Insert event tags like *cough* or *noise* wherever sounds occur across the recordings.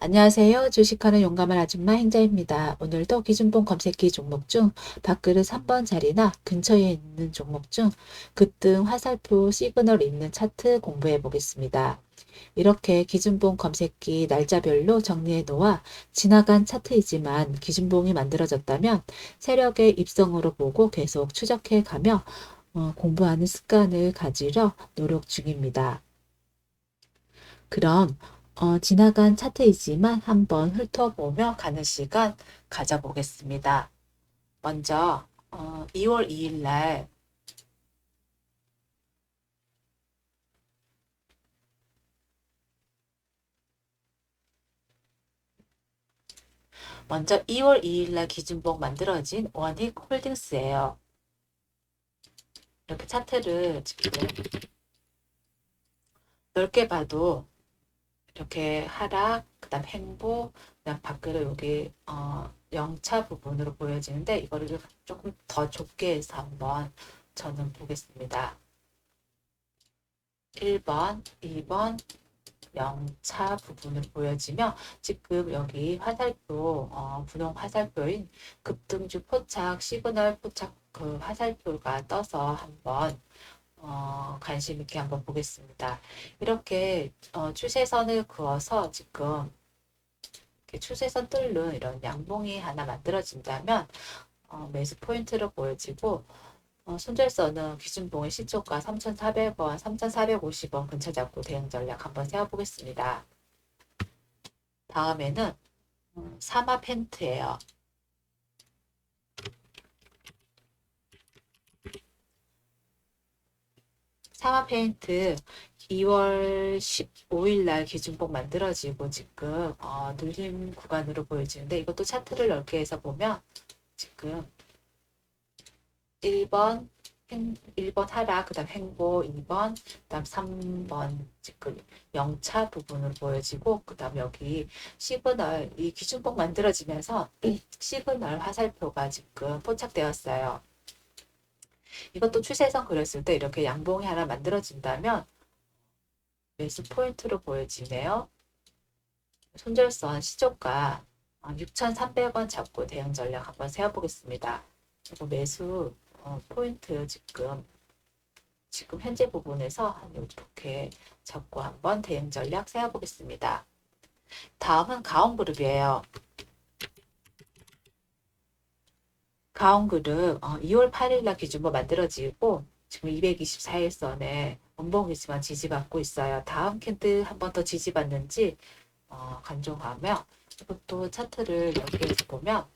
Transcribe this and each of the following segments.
안녕하세요. 주식하는 용감한 아줌마 행자입니다. 오늘도 기준봉 검색기 종목 중 밥그릇 3번 자리나 근처에 있는 종목 중 급등 화살표 시그널 있는 차트 공부해 보겠습니다. 이렇게 기준봉 검색기 날짜별로 정리해 놓아 지나간 차트이지만 기준봉이 만들어졌다면 세력의 입성으로 보고 계속 추적해 가며 어, 공부하는 습관을 가지려 노력 중입니다. 그럼 어, 지나간 차트이지만 한번 훑어보며 가는 시간 가져보겠습니다. 먼저 어, 2월 2일 날 먼저 2월 2일 날 기준봉 만들어진 원익 홀딩스예요. 이렇게 차트를 넓게 봐도 이렇게 하락, 그 다음 행보, 그 다음 밖으로 여기 어, 영차 부분으로 보여지는데 이거를 조금 더 좁게 해서 한번 저는 보겠습니다. 1번, 2번, 영차 부분을 보여지며 지금 여기 화살표, 어, 분홍 화살표인 급등주 포착, 시그널 포착 그 화살표가 떠서 한번 어, 관심 있게 한번 보겠습니다. 이렇게 어, 추세선을 그어서 지금 추세선 뚫는 이런 양봉이 하나 만들어진다면 어, 매수 포인트로 보여지고 어, 손절선은 기준봉의 시초가 3,400원, 3,450원 근처 잡고 대응 전략 한번 세워보겠습니다. 다음에는 음, 사마 펜트예요. 사마 페인트 2월 15일 날 기준봉 만들어지고 지금 어, 눌림 구간으로 보여지는데 이것도 차트를 넓게 해서 보면 지금 1번 1번 하락, 그 다음 행보 2번, 그 다음 3번 지금 영차 부분으로 보여지고 그 다음 여기 시그널, 이 기준봉 만들어지면서 *clears throat* 시그널 화살표가 지금 포착되었어요. 이것도 추세선 그렸을 때 이렇게 양봉이 하나 만들어진다면 매수 포인트로 보여지네요. 손절선 시초가 6,300원 잡고 대응 전략 한번 세워보겠습니다. 그리고 매수 어, 포인트 지금 지금 현재 부분에서 한 이렇게 잡고 한번 대응 전략 세워보겠습니다. 다음은 가온그룹이에요. 가온그룹 어, 2월 8일 날 기준으로 만들어지고 지금 224일선에 원봉이지만 지지받고 있어요. 다음 캔들 한 번 더 지지받는지 어, 간종하며 이것도 차트를 여기에서 보면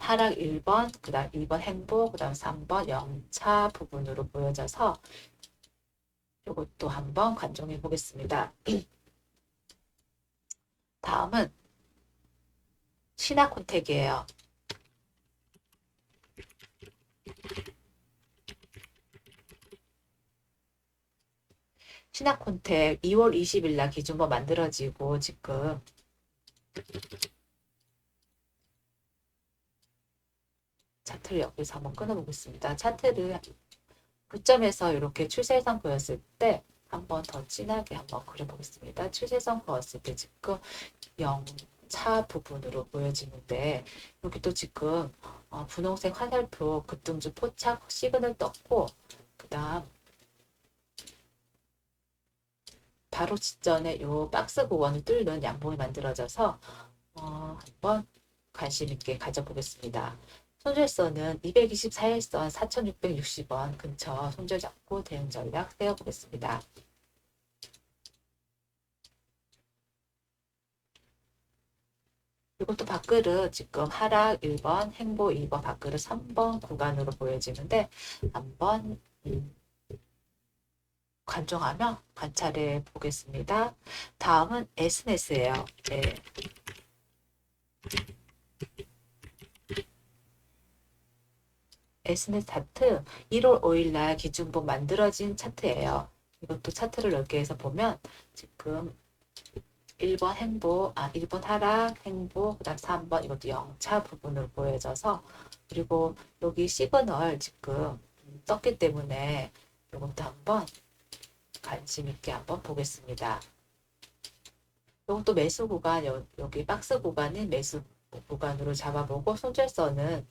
하락 1번, 그 다음 2번 행보, 그 다음 3번 영차 부분으로 보여져서 이것도 한번 관종해 보겠습니다. *clears throat* 다음은 신화콘택이에요. 신화콘택 2월 20일 날 기준으로 만들어지고 지금 차트를 여기서 한번 끊어보겠습니다. 차트를 고점에서 이렇게 추세선 보였을 때 한번 더 진하게 한번 그려보겠습니다. 추세선 그었을 때 지금 0차 부분으로 보여지는데 여기도 지금 어, 분홍색 화살표 급등주 포착 시그널 떴고 그 다음 바로 직전에 요 박스 구원을 뚫는 양봉이 만들어져서 어, 한번 관심 있게 가져보겠습니다. 손절선은 224일선 4660원 근처 손절 잡고 대응 전략 세워보겠습니다. 이것도 밥그릇 지금 하락 1번, 행보 2번, 밥그릇 3번 구간으로 보여지는데 한번 음, 관종하며 관찰해 보겠습니다. 다음은 SNS예요. 네. 에스넷 차트 1월 5일 날 기준봉 만들어진 차트예요. 이것도 차트를 넓게 해서 보면 지금 1번 행보, 아 1번 하락, 행보, 그 다음 3번 이것도 영차 부분으로 보여져서 그리고 여기 시그널 지금 떴기 때문에 이것도 한번 관심 있게 한번 보겠습니다. 이것도 매수 구간 여, 여기 박스 구간인 매수 구간으로 잡아보고 손절선은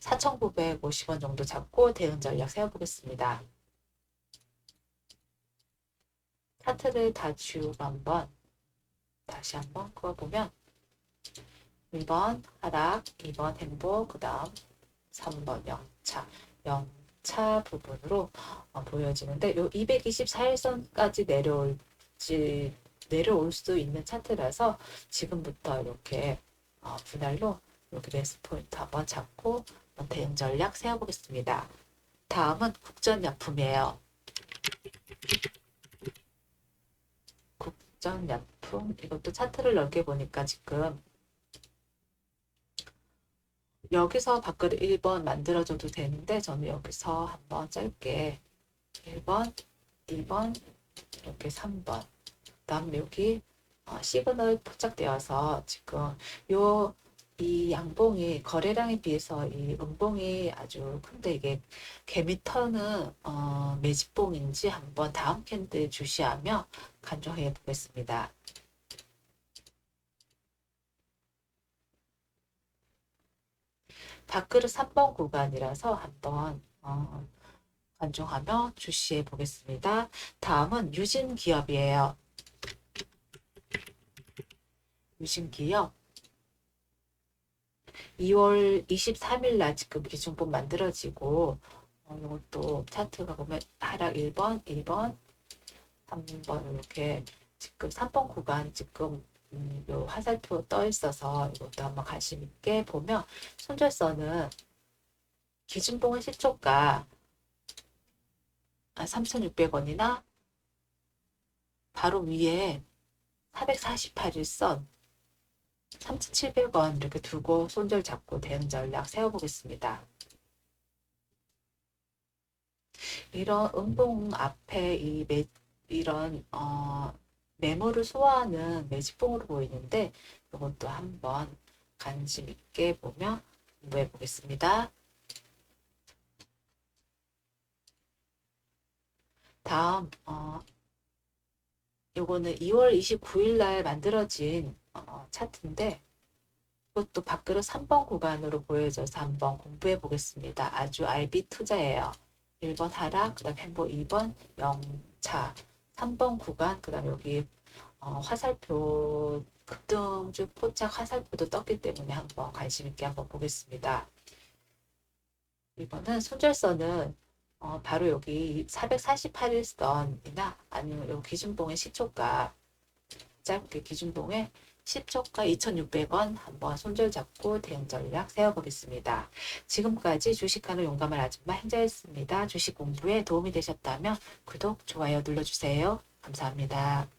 4,950원 정도 잡고 대응 전략 세워보겠습니다. 차트를 다 지우고 한번 다시 한번 그어보면 1번 하락, 2번 행복, 그 다음 3번 영차, 영차 부분으로 어, 보여지는데 요 224일선까지 내려올지 내려올 수 있는 차트라서 지금부터 이렇게 어, 분할로 이렇게 매스 포인트 한번 잡고 대응 전략 세워보겠습니다. 다음은 국전약품이에요. 국전약품 이것도 차트를 넓게 보니까 지금 여기서 밖으로 1번 만들어줘도 되는데 저는 여기서 한번 짧게 1번, 2번, 이렇게 3번 그 다음 여기 어, 시그널 포착되어서 지금 요 이 양봉이 거래량에 비해서 이 음봉이 아주 큰데 이게 개미터는 어, 매집봉인지 한번 다음 캔들 주시하며 간정해 보겠습니다. 밥그릇 3번 구간이라서 한번 어, 관중하며 주시해 보겠습니다. 다음은 유진 기업이에요. 유진 기업 2월 23일 날 지금 기준법 만들어지고 어, 이것도 차트가 보면 하락 1번, 2번, 3번 이렇게 지금 3번 구간 지금 음, 요 화살표 떠 있어서 이것도 한번 관심 있게 보면 손절선은 기준봉은 시초가 3,600원이나 바로 위에 448일선 3,700원 이렇게 두고 손절 잡고 대응 전략 세워보겠습니다. 이런 음봉 앞에 이 매, 이런 어, 메모를 소화하는 매직봉으로 보이는데 이것도 한번 관심 있게 보며 공부해 보겠습니다. 다음 어, 요거는 2월 29일 날 만들어진 어, 차트인데 이것도 밖으로 3번 구간으로 보여져서 한번 공부해 보겠습니다. 아주 RB 투자예요. 1번 하락, 그 다음 행보 2번 영차, 3번 구간, 그 다음 여기 어, 화살표, 급등주 포착 화살표도 떴기 때문에 한번 관심 있게 한번 보겠습니다. 이거는 손절선은 어, 바로 여기 448일선이나 아니면 여기 기준봉의 시초가 짧게 기준봉의 시초가 2,600원 한번 손절 잡고 대응 전략 세워보겠습니다. 지금까지 주식하는 용감한 아줌마 행자였습니다. 주식 공부에 도움이 되셨다면 구독, 좋아요 눌러주세요. 감사합니다.